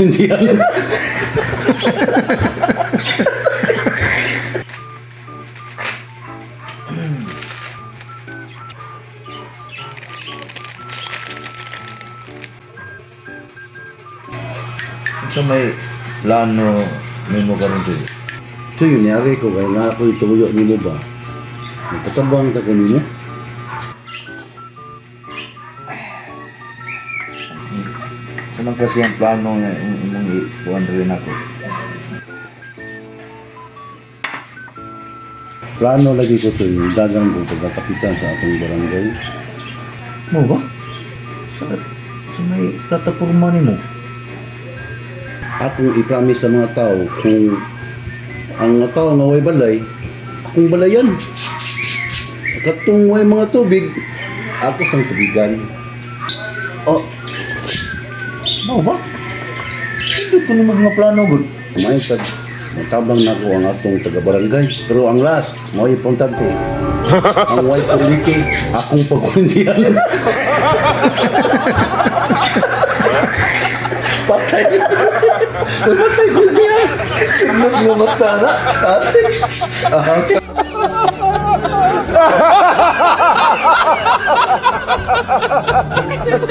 hindi yan. So may plano may mo karon dito. Ito yun, niyari ko, kaya nga ako ituyo ni mo ba? Nagpatabang ta ko ninyo. Man kasi ang plano nga im- imong ipuan rin ako. Plano lagi ko ito yung dagang ko pagkakapitan sa atong barangay. Mo ba? Sa sa may katapurma nimo. Akong i-promise sa mga tao kung ang mga tao nga way balay, akong balayan. Katong way mga tubig, ako sang tubigan. Oh. Mo ba? Hindi ko naman mga plano gud. Kumain sa matabang na ko ang atong taga-barangay. Pero ang last, mo importante. ang white community, akong pagkundihan. Patay. Patay ko niya. Sunod mo mata na. Ate. Ah,